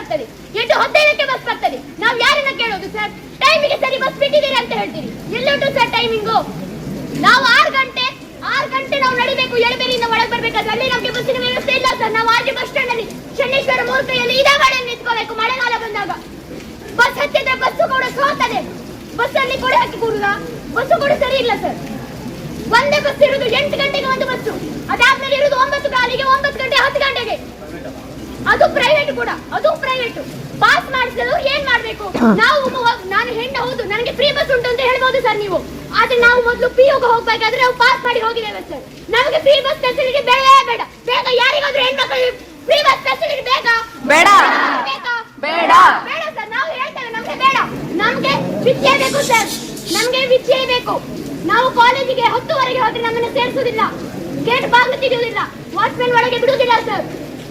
ಬರ್ತದೆ ಎಂಟು ಹದಿನೈದಕ್ಕೆ ಬಸ್ ಬರ್ತದೆ. ನಾವು ಯಾರನ್ನ ಕೇಳೋದು ಸರ್ ಟೈಮಿಗೆ ಸರಿ ಬಸ್ ಬಿಟ್ಟಿದ್ದೀರಿ ಅಂತ ಹೇಳ್ತೀರಿ. ಎಲ್ಲುಂಟು ಸರ್ ಟೈಮಿಂಗು ನಾವು ಆರು ಗಂಟೆ ಆರು ಗಂಟೆ ನಾವು ನಡಿಬೇಕು ಎಳಬೇರಿಯಿಂದ ಒಳಗೆ ಬರ್ಬೇಕಾದ್ರೆ ಅಲ್ಲಿ ನಮಗೆ ಬಸ್ಸಿನ ವ್ಯವಸ್ಥೆ ಇಲ್ಲ ಸರ್ ನಾವು ಆರ್ಜಿ ಬಸ್ ಸ್ಟ್ಯಾಂಡ್ ಅಲ್ಲಿ, ಶನೇಶ್ವರ ಮೂರ್ತಿಯಲ್ಲಿ ಇದೇ ಗಾಡಿಯಲ್ಲಿ ನಿಂತ್ಕೋಬೇಕು, ಮಳೆಗಾಲ ಬಂದಾಗ. ಬಸ್ ಹತ್ತಿದ್ರೆ ಬಸ್ಸು ಕೂಡ ಸೋತದೆ. ಬಸ್ ಅಲ್ಲಿ ಕೂಡ ಹಾಕಿ ಕೂರುದ? ಬಸ್ಸು ಕೂಡ ಸರಿ ಇಲ್ಲ ಸರ್ ಒಂದೇ ಬಸ್ ಇರೋದು ಎಂಟು ಅದು ಪ್ರೈವೇಟ್ ಕೂಡ ಅದು ಪ್ರೈವೇಟ್ ಪಾಸ್ ಮಾಡಿಸಲು ಏನ್ ಮಾಡ್ಬೇಕು? ನಾವು ನಾನು ಹೆಣ್ಣು ಹೌದು ನನಗೆ ಫ್ರೀ ಬಸ್ ಉಂಟು ಅಂತ ಹೇಳ್ಬೋದು ಸರ್ ನೀವು. ಆದ್ರೆ ನಾವು ಮೊದಲು ಪಿ ಯುಗೆ ಹೋಗ್ಬೇಕಾದ್ರೆ ನಾವು ಪಾಸ್ ಮಾಡಿ ಹೋಗಿದ್ದೇವೆ ಸರ್ ನಮಗೆ ಫ್ರೀ ಬಸ್ ಫೆಸಿಲಿಟಿ ಬೇಡವೇ ಬೇಡ. ಬೇಗ ಯಾರಿಗಾದ್ರೂ ಹೆಣ್ಮಕ್ಳು ಫ್ರೀ ಬಸ್ ಫೆಸಿಲಿಟಿ ಬೇಗ ಬೇಡ. ಬೇಡ. ಬೇಡ ಸರ್ ನಾವು ಹೇಳ್ತೇವೆ ನಮಗೆ ಬೇಡ. ನಮಗೆ ವಿದ್ಯೆ ಬೇಕು ಸರ್ ನಮಗೆ ವಿದ್ಯೆ ಬೇಕು. ನಾವು ಕಾಲೇಜಿಗೆ ಹತ್ತುವರೆಗೆ ಹೋದ್ರೆ ನಮ್ಮನ್ನು ಸೇರಿಸುವುದಿಲ್ಲ. ಗೇಟ್ ಬಾಗಿಲು ತೆಗೆಯುವುದಿಲ್ಲ. ವಾಚ್ಮೆನ್ ಒಳಗೆ ಬಿಡುವುದಿಲ್ಲ ಸರ್